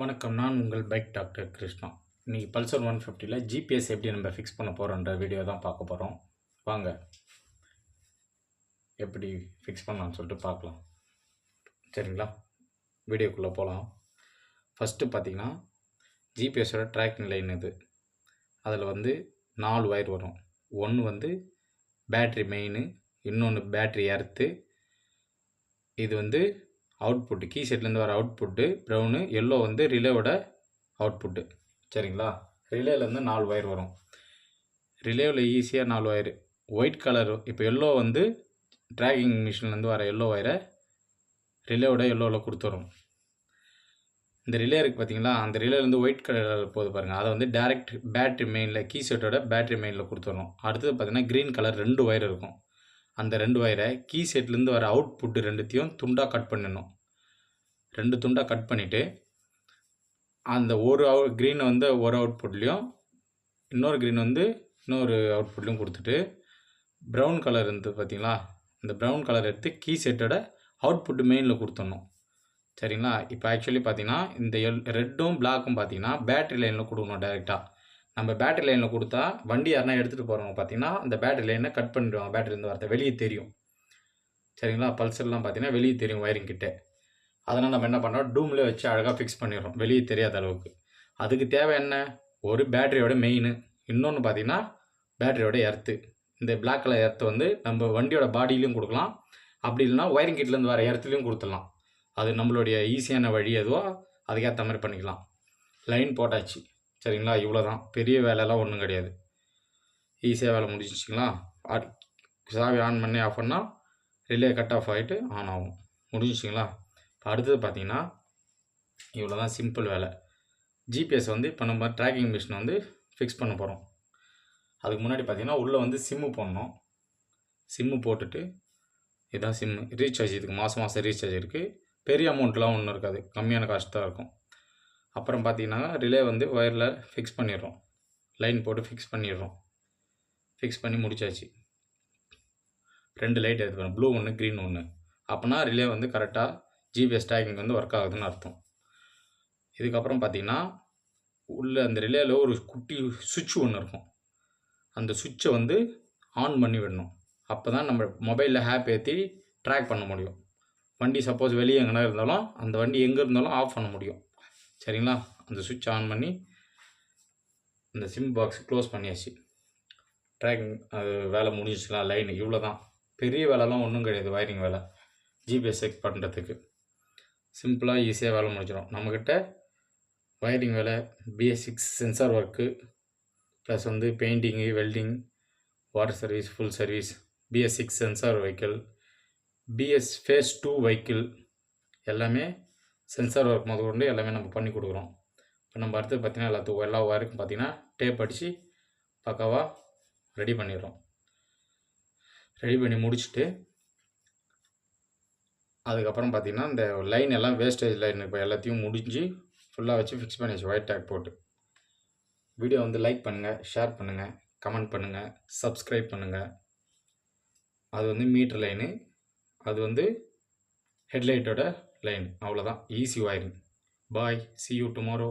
வணக்கம் நான் உங்கள் பைக் டாக்டர் கிருஷ்ணா. இன்றைக்கி பல்சர் ஒன் ஃபிஃப்டியில் ஜிபிஎஸ் எப்படி நம்ம ஃபிக்ஸ் பண்ண போகிறோன்ற வீடியோ தான் பார்க்க போகிறோம் வாங்க எப்படி ஃபிக்ஸ் பண்ணலாம்னு சொல்லிட்டு பார்க்கலாம். சரிங்களா? வீடியோக்குள்ளே போகலாம் ஃபஸ்ட்டு பார்த்தீங்கன்னா ஜிபிஎஸோட ட்ராக்கிங் லைன் இது. அதில் வந்து நாலு ஒயர் வரும். ஒன்று வந்து பேட்ரி மெயின் இன்னொன்று பேட்ரி எர்த்து இது வந்து அவுட்புட்டு கீ செட்லேருந்து வர அவுட்புட்டு ப்ரௌனு எல்லோ வந்து ரிலேவோட அவுட்புட்டு சரிங்களா? ரிலேலேருந்து நாலு ஒயர் வரும். ரிலேவில் ஈஸியாக நாலு ஒயர் ஒயிட் கலர் இப்போ எல்லோ வந்து ட்ராகிங் மிஷின்லேருந்து வர எல்லோ ஒயரை ரிலேவோட எல்லோவில் கொடுத்துரும் இந்த ரிலே இருக்குது பார்த்தீங்களா அந்த ரிலேலேருந்து ஒயிட் கலர் போகுது பாருங்கள் அதை வந்து டேரெக்ட் பேட்ரி மெயினில் கீ செட்டோட பேட்ரி மெயினில் கொடுத்துரும் அடுத்தது பார்த்தீங்கன்னா க்ரீன் கலர் ரெண்டு ஒயர் இருக்கும். அந்த ரெண்டு ஒயரை கீ செட்லேருந்து வர அவுட்புட்டு ரெண்டுத்தையும் துண்டாக கட் பண்ணணும். ரெண்டு துண்டாக கட் பண்ணிவிட்டு அந்த ஒரு அவுட் க்ரீனை வந்து ஒரு அவுட்புட்லேயும் இன்னொரு க்ரீன் வந்து இன்னொரு அவுட்புட்லேயும் கொடுத்துட்டு ப்ரௌன் கலர் இருந்தது பார்த்தீங்களா இந்த ப்ரௌன் கலர் எடுத்து கீ செட்டோட அவுட்புட்டு மெயினில் கொடுத்துடணும். சரிங்களா? இப்போ ஆக்சுவலி பார்த்தீங்கன்னா இந்த எல் ரெட்டும் பிளாக்கும் பார்த்தீங்கன்னா பேட்ரி லைனில் கொடுக்கணும் டேரெக்டாக நம்ம பேட்டரி லைனில் கொடுத்தா வண்டி யாருனா எடுத்துகிட்டு போகிறவங்க பார்த்தீங்கன்னா அந்த பேட்டரி லைனை கட் பண்ணிடுவாங்க. பேட்டரிலேருந்து வரத வெளியே தெரியும். சரிங்களா? பல்சர்லாம் பார்த்தீங்கன்னா வெளியே தெரியும் ஒயரிங் கிட்டே. அதனால் நம்ம என்ன பண்ணுறோம் டூம்லேயே வச்சு அழகாக ஃபிக்ஸ் பண்ணிடுறோம். வெளியே தெரியாத அளவுக்கு. அதுக்கு தேவை என்ன? ஒரு பேட்டரியோட மெயின் இன்னொன்று பார்த்தீங்கன்னா பேட்டரியோட எர்த்து இந்த பிளாக் கலர் எர்த்து வந்து நம்ம வண்டியோட பாடியிலையும் கொடுக்கலாம். அப்படி இல்லைனா ஒயரிங் கிட்லேருந்து வர எர்த்துலையும் கொடுத்துடலாம். அது நம்மளுடைய ஈஸியான வழி எதுவோ அதுக்கேற்ற மாதிரி பண்ணிக்கலாம். லைன் போட்டாச்சு. சரிங்களா? இவ்வளோ தான் பெரிய வேலைலாம் ஒன்றும் கிடையாது. ஈஸியாக வேலை முடிஞ்சிச்சிங்களா? சாவி ஆன் பண்ணி ஆஃப் பண்ணால் ரிலே கட் ஆஃப் ஆகிட்டு ஆன் ஆகும். முடிஞ்சிச்சிங்களா? இப்போ அடுத்தது பார்த்தீங்கன்னா இவ்வளோ தான் சிம்பிள் வேலை ஜிபிஎஸ் வந்து இப்போ நம்ம ட்ராக்கிங் மிஷின் வந்து ஃபிக்ஸ் பண்ண போகிறோம் அதுக்கு முன்னாடி பார்த்தீங்கன்னா உள்ளே வந்து சிம்மு போடணும். சிம்மு போட்டுட்டு இதான் சிம்மு ரீசார்ஜ் இதுக்கு மாதம் மாதம் ரீசார்ஜ் இருக்குது பெரிய அமௌண்ட்லாம் ஒன்றும் இருக்காது. கம்மியான காஸ்ட் தான் இருக்கும். அப்புறம் பார்த்தீங்கன்னா ரிலே வந்து ஒயரில் ஃபிக்ஸ் பண்ணிடுறோம். லைன் போட்டு ஃபிக்ஸ் பண்ணிடுறோம். ஃபிக்ஸ் பண்ணி முடிச்சாச்சு. ரெண்டு லைட் எடுத்துக்கணும். ப்ளூ ஒன்று க்ரீன் ஒன்று அப்போனா ரிலே வந்து கரெக்டாக ஜிபிஎஸ் டேக்கிங் வந்து ஒர்க் ஆகுதுன்னு அர்த்தம். இதுக்கப்புறம் பார்த்தீங்கன்னா உள்ளே அந்த ரிலேயில் ஒரு குட்டி சுவிட்ச் ஒன்று இருக்கும். அந்த சுவிட்சை வந்து ஆன் பண்ணி விடணும். அப்போ தான் நம்ம மொபைலில் ஹேப் ஏற்றி ட்ராக் பண்ண முடியும். வண்டி சப்போஸ் வெளியே எங்கன்னா இருந்தாலும் அந்த வண்டி எங்கே இருந்தாலும் ஆஃப் பண்ண முடியும். சரிங்களா? அந்த சுவிட்ச் ஆன் பண்ணி இந்த சிம் பாக்ஸ் க்ளோஸ் பண்ணியாச்சு. ட்ராக்கிங் அது வேலை முடிஞ்சிச்சுலாம் லைனு இவ்வளோ தான் பெரிய வேலைலாம் ஒன்றும் கிடையாது வயரிங் வேலை. ஜிபிஎஸ் செக் பண்ணுறதுக்கு சிம்பிளாக ஈஸியாக வேலை முடிச்சிடும் நம்மக்கிட்ட வயரிங் வேலை பிஎஸ் சென்சார் ஒர்க்கு ப்ளஸ் வந்து painting welding water service full service BS six sensor vehicle BS phase two vehicle எல்லாமே சென்சார் ஒர்க் முதல் கொண்டு எல்லாமே நம்ம பண்ணி கொடுக்குறோம். இப்போ நம்ம அடுத்து பார்த்திங்கன்னா எல்லாத்துக்கும் எல்லா ஒயருக்கும் பார்த்திங்கன்னா டேப் அடித்து பக்காவாக ரெடி பண்ணிடுறோம். ரெடி பண்ணி முடிச்சுட்டு அதுக்கப்புறம் பார்த்திங்கன்னா இந்த லைன் எல்லாம் வேஸ்டேஜ் லைன் இப்போ எல்லாத்தையும் முடிஞ்சு ஃபுல்லாக வச்சு ஃபிக்ஸ் பண்ணியாச்சு ஒயிட் டேக் போட்டு. வீடியோ வந்து லைக் பண்ணுங்கள் ஷேர் பண்ணுங்கள் கமெண்ட் பண்ணுங்கள் சப்ஸ்கிரைப் பண்ணுங்கள் அது வந்து மீட்டர் லைனு அது வந்து ஹெட்லைட்டோட லைன் அவ்வளோதான் easy wiring bye see you tomorrow